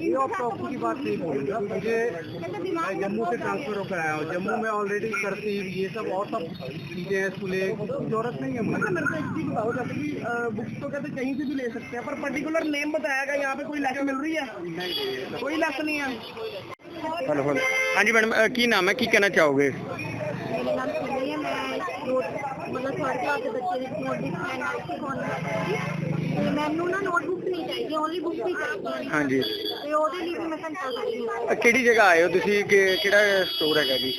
ये आप कॉपी की बात नहीं बोलूँगा मुझे मैं जम्मू से ट्रांसफ़र होकर आया हूँ। जम्मू में ऑलरेडी तरतीब ये सब और सब चीज़ें हैं स्कूलें। ज़रूरत नहीं है मुझे। मेरे को एक चीज़ बताओ जैसे कि बुक्स तो कहते कहीं से भी ले सकते हैं पर पर्टिकुलर नेम बताया गया यहाँ पे कोई लेस मिल रही है? कोई लेस नहीं है? Hello hello. हाँ जी मैडम की नाम है? की कहना चाहोगे? ਮੇਰਾ ਨਾਮ ਸੰਨੀ ਹੈ ਮੈਂ ਨੋਟ ਮਤਲਬ ਥਰਡ ਕਲਾਸ ਦੇ ਬੱਚੇ ਦੀ ਨੋਟਬੁੱਕ ਮੈਂ ਨਾਲ ਸਿਖਾਉਣ ਲੱਗੀ ਤੇ ਮੈਨੂੰ ਨਾ ਨੋਟਬੁੱਕ ਨਹੀਂ ਚਾਹੀਦੀ ਓਨਲੀ ਬੁੱਕ ਹੀ ਚਾਹੀਦੀ ਹੈ। ਹਾਂਜੀ। ਤੇ ਉਹਦੇ ਲਈ ਵੀ ਮੈਂ ਘੰਟਾ ਕਰੀ ਅ, ਕਿਹੜੀ ਜਗ੍ਹਾ ਆਏ ਹੋ ਤੁਸੀਂ? ਕਿਹੜਾ ਸਟੋਰ ਹੈਗਾ ਜੀ?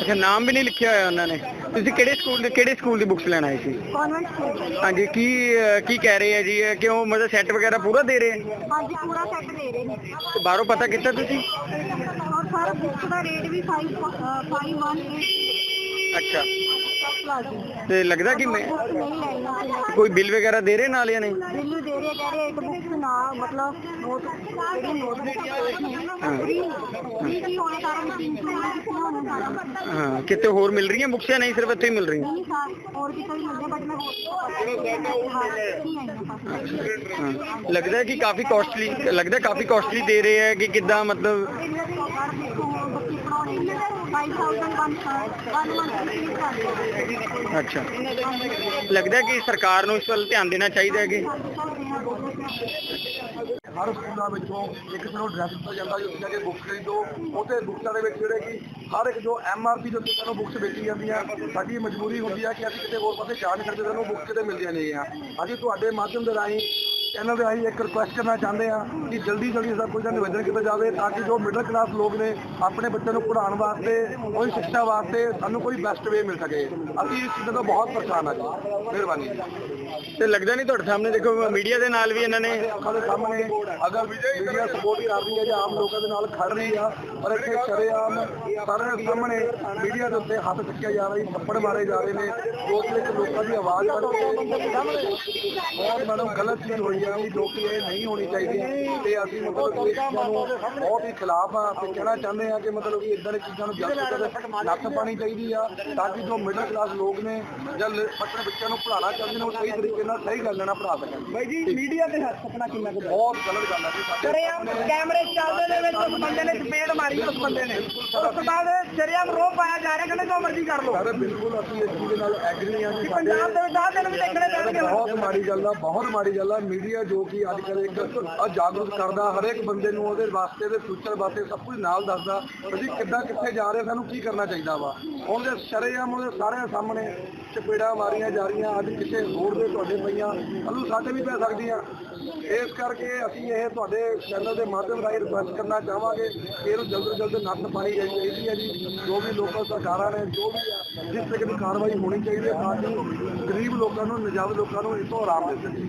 ਅੱਛਾ ਨਾਮ ਵੀ ਨਹੀਂ ਲਿਖਿਆ ਹੋਇਆ ਉਹਨਾਂ ਨੇ। ਤੁਸੀਂ ਕਿਹੜੇ ਸਕੂਲ ਦੇ ਕਿਹੜੇ ਸਕੂਲ ਦੀ ਬੁੱਕਸ ਲੈਣ ਆਏ ਸੀ? ਕਨਵੈਂਟ ਸਕੂਲ ਹਾਂਜੀ ਕੀ ਕੀ ਕਹਿ ਰਹੇ ਆ ਜੀ? ਇਹ ਕਿਉਂ ਮਤਲਬ ਸੈੱਟ ਵਗੈਰਾ ਪੂਰਾ ਦੇ ਰਹੇ ਆ? ਹਾਂਜੀ ਪੂਰਾ ਸੈੱਟ ਦੇ ਰਹੇ ਨੇ। ਤੇ ਬਾਹਰੋਂ ਪਤਾ ਕੀਤਾ ਤੁਸੀਂ? ਔਰ ਸਾਰਾ ਬੁੱਕ ਦਾ ਰੇਟ ਵੀ 5 518 ਅੱਛਾ। ਤੇ ਲੱਗਦਾ ਕਿ ਮੈਂ ਬੁੱਕ ਕੋਈ ਬਿੱਲ ਵਗੈਰਾ ਦੇ ਰਹੇ ਨਾਲ ਜਾਂ ਨਹੀਂ? ਬਿੱਲ ਦੇ ਰਹੇ ਕਹਿ ਰਹੇ ਇੱਕ ਬੁੱਕ ਨਾ ਮਤਲਬ ਨੋਟ ਜਿਹੜੀ ਨੋਟਬੁੱਕ ਹਾਂ। ਫ੍ਰੀ ਫ੍ਰੀ ਹੋਣਾ ਹੋਣਾ ਸਾਰਾ। ਹਾਂ ਕਿਤੇ ਹੋਰ ਮਿਲ ਰਹੀਆਂ ਬੁੱਕਸ ਜਾਂ ਨਹੀਂ ਸਿਰਫ ਇੱਥੇ ਹੀ ਮਿਲ ਰਹੀਆਂ? ਨਹੀਂ ਸਰ ਹੋਰ ਕਿਤੇ ਵੀ ਮਿਲਦੇ ਬਟ ਮੈਂ ਹੋਰ ਹਾਂ ਲੱਗਦਾ ਕਿ ਕਾਫੀ ਕਾਸਟਲੀ ਲੱਗਦਾ ਕਾਫੀ ਕਾਸਟਲੀ ਦੇ ਰਹੇ ਆ ਕਿ ਕਿੱਦਾਂ ਮਤਲਬ ਇਹਨਾਂ ਦੇ ਘਰ ਦੇਖੋ ਬੱਚੇ ਪੜਾਉਣੇ 5000 ਵਨ ਵਨ ਮੰਥ ਫੀਸ ਕਰਦੇ ਅੱਛਾ। ਲੱਗਦਾ ਕਿ ਸਰਕਾਰ ਨੂੰ ਇਸ ਵੱਲ ਧਿਆਨ ਦੇਣਾ ਚਾਹੀਦਾ ਹੈ ਕਿ? ਹਰ ਸਕੂਲਾਂ ਵਿੱਚੋਂ ਇੱਕ ਤਰ੍ਹਾਂ ਡਰੈਸ ਦਿੱਤਾ ਜਾਂਦਾ ਜੀ ਜਾ ਕੇ ਬੁੱਕਸ ਖਰੀਦੋ। ਉਹਦੇ ਬੁੱਕਸਾਂ ਦੇ ਵਿੱਚ ਜਿਹੜੇ ਕਿ ਹਰ ਇੱਕ ਜੋ ਐਮਆਰਪੀ ਦੇ ਉੱਤੇ ਸਾਨੂੰ ਬੁੱਕਸ ਵੇਚੀ ਜਾਂਦੀਆਂ। ਸਾਡੀ ਮਜਬੂਰੀ ਹੁੰਦੀ ਹੈ ਕਿ ਅਸੀਂ ਕਿਤੇ ਹੋਰ ਪਾਸੇ ਜਾ ਨਹੀਂ ਸਕਦੇ, ਸਾਨੂੰ ਬੁੱਕਸ ਕਿਤੇ ਮਿਲਦੀਆਂ ਨਹੀਂ ਆ ਅਸੀਂ ਤੁਹਾਡੇ ਮਾਧਿਅਮ ਦੇ ਰਾਹੀਂ ਇਹਨਾਂ ਦੇ ਰਾਹੀਂ ਇੱਕ ਰਿਕੁਐਸਟ ਕਰਨਾ ਚਾਹੁੰਦੇ ਆ ਕਿ ਜਲਦੀ ਜਲਦੀ ਸਭ ਕੁਝ ਦਾ ਨਿਵੇਦਨ ਕੀਤਾ ਜਾਵੇ ਤਾਂ ਕਿ ਜੋ ਮਿਡਲ ਕਲਾਸ ਲੋਕ ਨੇ ਆਪਣੇ ਬੱਚਿਆਂ ਨੂੰ ਪੜ੍ਹਾਉਣ ਵਾਸਤੇ ਉਹਦੀ ਸਿੱਖਿਆ ਵਾਸਤੇ ਸਾਨੂੰ ਕੋਈ ਬੈਸਟ ਵੇ ਮਿਲ ਸਕੇ। ਅਸੀਂ ਇਸ ਚੀਜ਼ ਤੋਂ ਬਹੁਤ ਪਰੇਸ਼ਾਨ ਆ ਜੀ। ਮਿਹਰਬਾਨੀ ਤੇ ਲੱਗਦਾ ਨਹੀਂ ਤੁਹਾਡੇ ਸਾਹਮਣੇ ਦੇਖੋ ਮੀਡੀਆ ਦੇ ਨਾਲ ਵੀ ਇਹਨਾਂ ਨੇ ਅੱਖਾਂ ਦੇ ਸਾਹਮਣੇ ਅਗਰ ਮੀਡੀਆ ਸਪੋਰਟ ਕਰ ਰਹੀ ਹੈ ਜਾਂ ਆਮ ਲੋਕਾਂ ਦੇ ਨਾਲ ਖੜ ਰਹੀ ਆ ਪਰ ਇੱਥੇ ਸ਼ਰੇਆਮ ਸਾਰਿਆਂ ਦੇ ਸਾਹਮਣੇ ਮੀਡੀਆ ਦੇ ਉੱਤੇ ਹੱਥ ਚੁੱਕਿਆ ਜਾ ਰਿਹਾ ਥੱਪੜ ਮਾਰੇ ਜਾ ਰਹੇ ਨੇ ਜੋ ਕਿ ਇੱਕ ਲੋਕਾਂ ਦੀ ਆਵਾਜ਼ ਕਰਕੇ ਬਹੁਤ ਮੈਨੂੰ ਗਲਤ ਚੀਜ਼ ਹੋਈ ਆ ਵੀ ਜੋ ਕਿ ਇਹ ਨਹੀਂ ਹੋਣੀ ਚਾਹੀਦੀ ਤੇ ਅਸੀਂ ਮਤਲਬ ਕਿ ਇਸ ਨੂੰ ਬਹੁਤ ਹੀ ਖਿਲਾਫ ਆ ਤੇ ਕਹਿਣਾ ਚਾਹੁੰਦੇ ਆ ਕਿ ਮਤਲਬ ਕਿ ਇਦਾਂ ਦੀ ਚੀਜ਼ਾਂ ਨੂੰ ਜਲਦ ਤੋਂ ਜਲਦ ਨੱਥ ਪਾਣੀ ਚਾਹੀਦੀ ਆ ਤਾਂ ਕਿ ਜੋ ਮਿਡਲ ਕਲਾਸ ਲੋਕ ਨੇ ਜਾਂ ਆਪਣੇ ਬੱਚਿਆਂ ਨੂੰ ਪੜ੍ਹਾਉਣਾ ਚਾਹੁੰਦੇ ਨੇ ਉਹ ਸਹੀ ਤਰੀਕੇ ਨਾਲ ਸਹੀ ਗੱਲ ਨਾਲ ਪੜ੍ਹਾ ਸਕਣ। ਬਾਈ ਜੀ ਮੀਡੀਆ ਤੇ ਹੱਥ ਆਪਣਾ ਕਿੰਨਾ ਕੁ ਬਹੁਤ ਗਲਤ ਗੱਲ ਹੈ ਜੀ ਕੈਮਰੇ ਚੱਲਦੇ ਦੇ ਵਿੱਚ ਉਸ ਬੰਦੇ ਨੇ ਚਪੇੜ ਮਾਰੀ। ਉਸ ਬੰਦੇ ਨੇ। ਉਸ ਤੋਂ ਬਾਅਦ ਸ਼ਰਿਆਮ ਰੋ ਪਾਇਆ ਜਾ ਰਿਹਾ ਕਹਿੰਦੇ ਜੋ ਮਰਜ਼ੀ ਕਰ ਲਓ। ਸਰ ਬਿਲਕੁਲ ਅਸੀਂ ਇਸ ਚੀਜ਼ ਨਾਲ ਐਗਰੀ ਹਾਂ ਸਾਡੇ ਪੰਜਾਬ ਦੇ ਵਿੱਚ ਆਹ ਦਿਨ ਵੀ ਦੇਖਣੇ ਪੈਣਗੇ। ਬਹੁਤ ਮਾੜੀ ਗੱਲ ਆ ਬਹੁਤ ਮਾੜੀ ਗੱਲ ਆ। ਮੀਡੀਆ ਜੋ ਕਿ ਅੱਜ ਕੱਲ੍ਹ ਇੱਕ ਆ ਜਾਗਰੂਕ ਕਰਦਾ ਹਰੇਕ ਬੰਦੇ ਨੂੰ ਉਹਦੇ ਵਾਸਤੇ ਦੇ ਫਿਊਚਰ ਵਾਸਤੇ ਸਭ ਕੁਝ ਨਾਲ ਦੱਸਦਾ ਅਸੀਂ ਕਿੱਦਾਂ ਕਿੱਥੇ ਜਾ ਰਹੇ ਸਾਨੂੰ ਕੀ ਕਰਨਾ ਚਾਹੀਦਾ ਵਾ। ਉਹਦੇ ਸ਼ਰੇਆਮ ਉਹਦੇ ਸਾਰਿਆਂ ਸਾਹਮਣੇ ਚਪੇੜਾਂ ਮਾਰੀਆਂ ਜਾ ਰਹੀਆਂ, ਅੱਜ ਕਿਸੇ ਹੋਰ ਦੇ ਤੁਹਾਡੇ ਪਈਆਂ। ਅਲੂ ਸਾਡੇ ਵੀ ਪੈ ਸਕਦੀਆਂ। ਇਸ ਕਰਕੇ ਅਸੀਂ ਇਹ ਤੁਹਾਡੇ ਚੈਨਲ ਦੇ ਮਾਧਿਅਮ ਰਾਹੀਂ ਰਿਕੁਐਸਟ ਕਰਨਾ ਚਾਹਾਂਗੇ ਕਿ ਇਹਨੂੰ ਜਲਦ ਤੋਂ ਜਲਦ ਨੱਥ ਪਾਈ ਜਾਣੀ ਚਾਹੀਦੀ ਹੈ ਜੀ। ਜੋ ਵੀ ਲੋਕਲ ਸਰਕਾਰਾਂ ਨੇ, ਜੋ ਵੀ ਜਿਸ ਤਰੀਕੇ ਦੀ ਕਾਰਵਾਈ ਹੋਣੀ ਚਾਹੀਦੀ ਹੈ, ਤਾਂ ਕਿ ਗਰੀਬ ਲੋਕਾਂ ਨੂੰ, ਨਜਾਇਜ਼ ਲੋਕਾਂ ਨੂੰ ਇਸ ਤੋਂ ਆਰਾਮ ਮਿਲ ਸਕੇ।